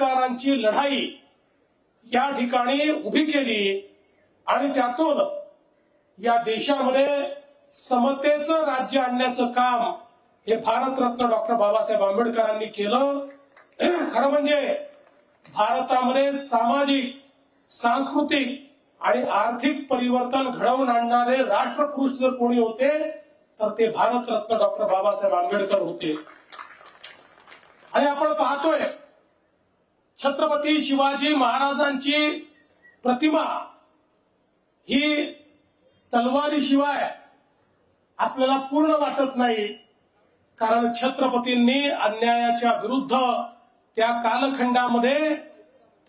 अधिकारांची लढाई या ठिकाणी उभी केली आणि त्यातून या देशामध्ये समतेचं राज्य आणण्याचं काम हे भारतरत्न डॉक्टर बाबासाहेब आंबेडकरांनी केलं. खरं म्हणजे भारतामध्ये सामाजिक सांस्कृतिक आणि आर्थिक परिवर्तन घडवून आणणारे राष्ट्रपुरुष जर कोणी होते तर ते भारतरत्न डॉक्टर बाबासाहेब आंबेडकर होते. आणि आपण पाहतोय छत्रपती शिवाजी महाराजांची प्रतिमा ही तलवारीशिवाय आपल्याला पूर्ण वाटत नाही कारण छत्रपतींनी अन्यायाच्या विरुद्ध त्या कालखंडामध्ये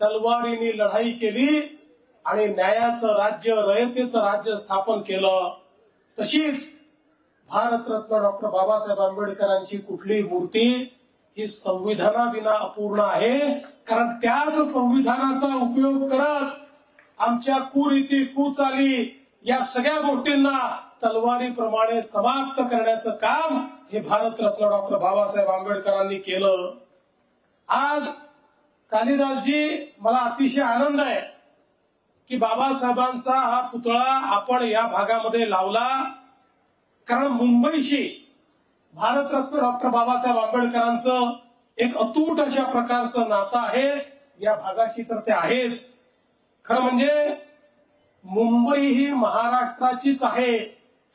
तलवारीने लढाई केली आणि न्यायाचं राज्य रयतेचं राज्य स्थापन केलं. तशीच भारतरत्न डॉक्टर बाबासाहेब आंबेडकरांची कुठली मूर्ती ही संविधानाविना अपूर्ण आहे. कारण त्याच संविधानाचा उपयोग करत आमच्या कुरीती कुचाली या सगळ्या गोष्टींना तलवारीप्रमाणे समाप्त करण्याचं काम हे भारतरत्न डॉक्टर बाबासाहेब आंबेडकरांनी केलं. आज कालिदासजी मला अतिशय आनंद आहे की बाबासाहेबांचा हा पुतळा आपण या भागामध्ये लावला. कारण मुंबईशी भारतरत्न डॉक्टर बाबासाहेब आंबेडकरांचं एक अतूट अशा प्रकारचं नातं आहे. या भागाशी तर ते आहेच. खरं म्हणजे मुंबई ही महाराष्ट्राचीच आहे.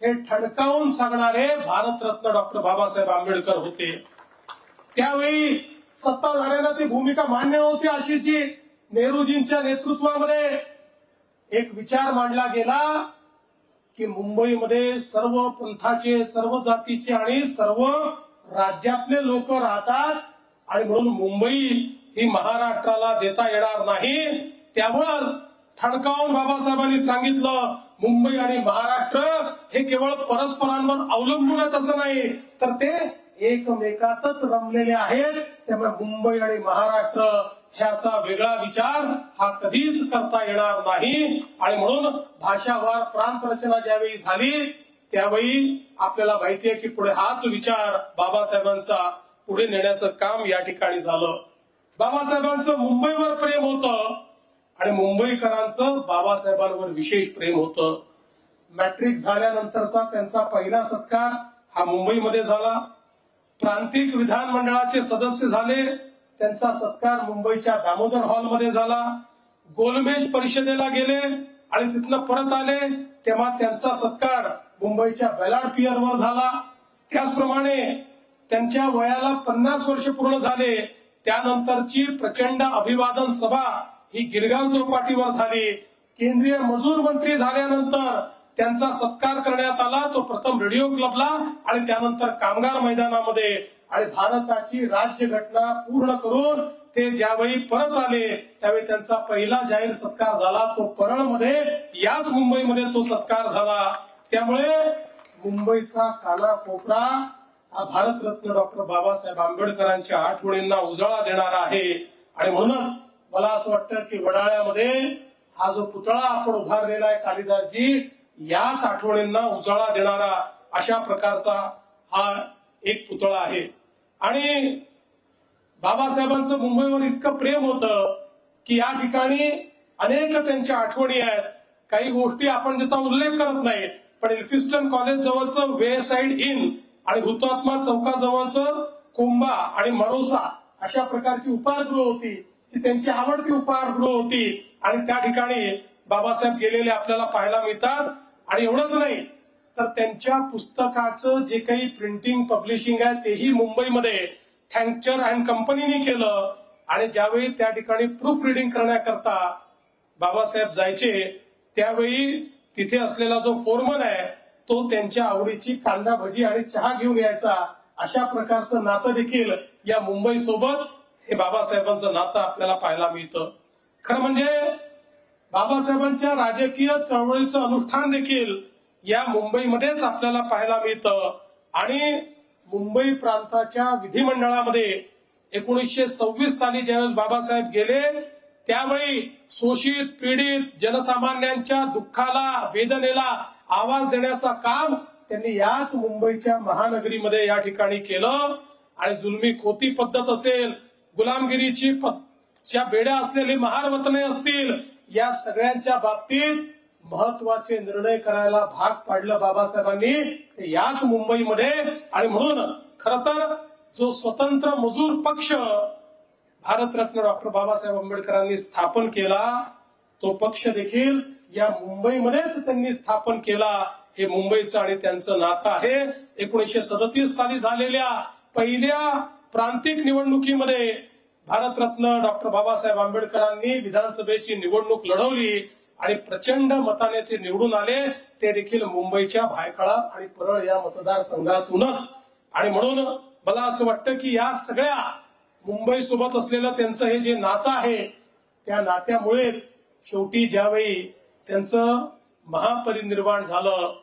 हे ठणकावून सांगणारे भारतरत्न डॉक्टर बाबासाहेब आंबेडकर होते. त्यावेळी सत्ताधाऱ्यांना ती भूमिका मान्य नव्हती अशीची. नेहरूजींच्या नेतृत्वामध्ये एक विचार मांडला गेला. की मुंबईमध्ये सर्व पंथाचे सर्व जातीचे आणि सर्व राज्यातले लोक राहतात आणि म्हणून मुंबई ही महाराष्ट्राला देता येणार नाही. त्यावर ठणकावून बाबासाहेबांनी सांगितलं मुंबई आणि महाराष्ट्र हे केवळ परस्परांवर अवलंबून आहेत असं नाही. तर ते एकमेकातच रमलेले आहेत त्यामुळे मुंबई आणि महाराष्ट्र ह्याचा वेगळा विचार हा कधीच करता येणार नाही. आणि म्हणून भाषावार प्रांत रचना ज्यावेळी झाली त्यावेळी आपल्याला माहितीये की पुढे हाच विचार बाबासाहेबांचा पुढे नेण्याचं काम या ठिकाणी झालं. बाबासाहेबांचं मुंबईवर प्रेम होतं आणि मुंबईकरांचं बाबासाहेबांवर विशेष प्रेम होतं. मॅट्रिक झाल्यानंतरचा त्यांचा पहिला सत्कार हा मुंबईमध्ये झाला. प्रांतिक विधानमंडळाचे सदस्य झाले त्यांचा सत्कार मुंबईच्या दामोदर हॉलमध्ये झाला. गोलमेज परिषदेला गेले आणि तिथनं परत आले तेव्हा त्यांचा सत्कार मुंबईच्या बेलाड पियरवर झाला. त्याचप्रमाणे त्यांच्या वयाला पन्नास वर्ष पूर्ण झाले. त्यानंतरची प्रचंड अभिवादन सभा ही गिरगाव चौपाटीवर झाली. केंद्रीय मजूर मंत्री झाल्यानंतर त्यांचा सत्कार करण्यात आला. तो प्रथम रेडिओ क्लबला आणि त्यानंतर कामगार मैदानामध्ये. आणि भारताची राज्यघटना पूर्ण करून ते ज्यावेळी परत आले त्यावेळी त्यांचा पहिला जाहीर सत्कार झाला. तो परळमध्ये याच मुंबईमध्ये तो सत्कार झाला. त्यामुळे मुंबईचा कानाकोपरा हा भारतरत्न डॉक्टर बाबासाहेब आंबेडकरांच्या आठवणींना उजाळा देणारा आहे. आणि म्हणूनच मला असं वाटतं की वडाळ्यामध्ये हा जो पुतळा आपण उभारलेला आहे कालिदासजी याच आठवणींना उजाळा देणारा अशा प्रकारचा हा एक पुतळा आहे. आणि बाबासाहेबांचं मुंबईवर इतकं प्रेम होतं की या ठिकाणी अनेक त्यांच्या आठवणी आहेत. काही गोष्टी आपण ज्याचा उल्लेख करत नाही पण एल्फिस्टन कॉलेज जवळचं वे साइड इन आणि हुतात्मा चौकाजवळचं कोंबा आणि मरोसा अशा प्रकारची उपहारगृह होती. ती त्यांची आवडती उपहारगृह होती. आणि त्या ठिकाणी बाबासाहेब गेलेले आपल्याला पाहायला मिळतात. आणि एवढंच नाही तर त्यांच्या पुस्तकाचं जे काही प्रिंटिंग पब्लिशिंग आहे तेही मुंबईमध्ये थँक्चर अँड कंपनीने केलं. आणि ज्यावेळी त्या ठिकाणी प्रूफ रिडिंग करण्याकरता बाबासाहेब जायचे त्यावेळी तिथे असलेला जो फोरमन आहे तो त्यांच्या आवडीची कांदा भजी आणि चहा घेऊन यायचा. अशा प्रकारचं नातं देखील या मुंबई सोबत हे बाबासाहेबांचं नातं आपल्याला पाहायला मिळतं. खरं म्हणजे बाबासाहेबांच्या राजकीय चळवळीचं अनुष्ठान देखील या मुंबईमध्येच आपल्याला पाहायला मिळतं. आणि मुंबई प्रांताच्या विधिमंडळामध्ये एकोणीसशे सव्वीस साली ज्यावेळेस बाबासाहेब गेले त्यावेळी शोषित पीडित जनसामान्यांच्या दुःखाला वेदनेला आवाज देण्याचं काम त्यांनी याच मुंबईच्या महानगरीमध्ये या ठिकाणी केलं. आणि जुलमी खोती पद्धत असेल गुलामगिरीची बेड्या असलेली महारवतने असतील या सगळ्यांच्या बाबतीत महत्त्वाचे निर्णय करायला भाग पाडलं बाबासाहेबांनी. ते याच मुंबईमध्ये. आणि म्हणून खर तर जो स्वतंत्र मजूर पक्ष भारतरत्न डॉक्टर बाबासाहेब आंबेडकरांनी स्थापन केला तो पक्ष देखील या मुंबईमध्येच त्यांनी स्थापन केला. हे मुंबईचं आणि त्यांचं नातं आहे. एकोणीसशे सदतीस साली झालेल्या पहिल्या प्रांतिक निवडणुकीमध्ये भारतरत्न डॉक्टर बाबासाहेब आंबेडकरांनी विधानसभेची निवडणूक लढवली आणि प्रचंड मताने ते निवडून आले ते देखील मुंबईच्या भायखळा आणि परळ या मतदारसंघातूनच. आणि म्हणून मला असं वाटतं की या सगळ्या मुंबई सोबत असलेलं त्यांचं हे जे नातं आहे त्या नात्यामुळेच शेवटी ज्यावेळी त्यांचं महापरिनिर्वाण झालं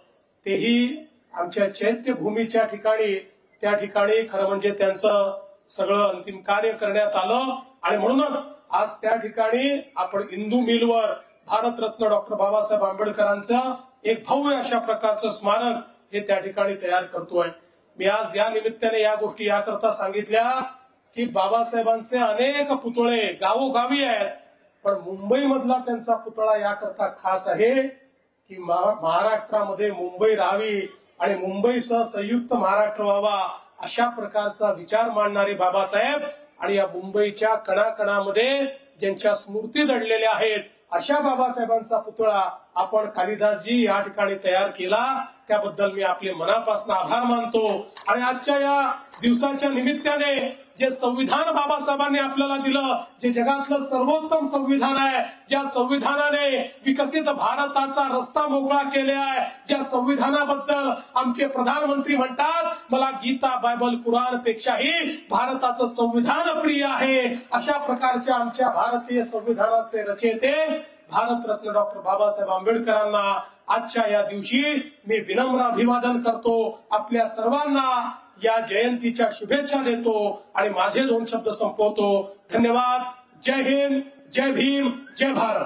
तेही आमच्या चैत्यभूमीच्या ठिकाणी त्या ठिकाणी खरं म्हणजे त्यांचं सगळं अंतिम कार्य करण्यात आलं. आणि म्हणूनच आज त्या ठिकाणी आपण इंदू मिलवर भारतरत्न डॉक्टर बाबासाहेब आंबेडकरांचं एक भव्य अशा प्रकारचं स्मारक हे त्या ठिकाणी तयार करतोय. मी आज या निमित्ताने या गोष्टी याकरता सांगितल्या की बाबासाहेबांचे अनेक पुतळे गावोगावी आहेत पण मुंबई मधला त्यांचा पुतळा याकरता खास आहे की महाराष्ट्रामध्ये मुंबई राहावी आणि मुंबईसह संयुक्त महाराष्ट्र व्हावा अशा प्रकारचा विचार मांडणारे बाबासाहेब आणि या मुंबईच्या कणाकणामध्ये ज्यांच्या स्मृती दडलेल्या आहेत अशा बाबासाहेबांचा पुतळा आपण कालिदासजी या ठिकाणी तयार केला. त्याबद्दल मी आपले मनापासून आभार मानतो. आणि आजच्या या दिवसाच्या निमित्ताने जे संविधान बाबासाहेबांनी आपल्याला दिलं जे जगातलं सर्वोत्तम संविधान आहे ज्या संविधानाने विकसित भारताचा रस्ता मोकळा केला आहे ज्या संविधानाबद्दल आमचे प्रधानमंत्री म्हणतात मला गीता बायबल कुराण पेक्षाही भारताचं संविधान प्रिय आहे. अशा प्रकारच्या आमच्या भारतीय संविधानाचे रचेते भारतरत्न डॉक्टर बाबासाहेब आंबेडकरांना आजच्या या दिवशी मी विनम्र अभिवादन करतो. आपल्या सर्वांना या जयंतीच्या शुभेच्छा देतो आणि माझे दोन शब्द संपवतो. धन्यवाद. जय हिंद. जय भीम. जय भारत.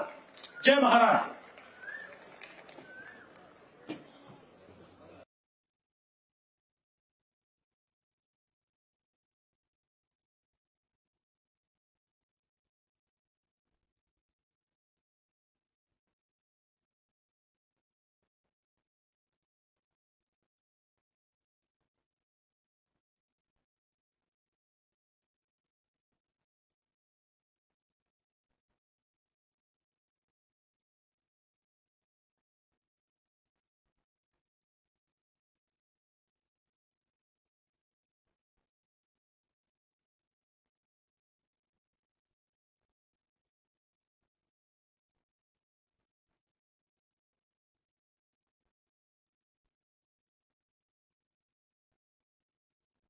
जय महाराष्ट्र.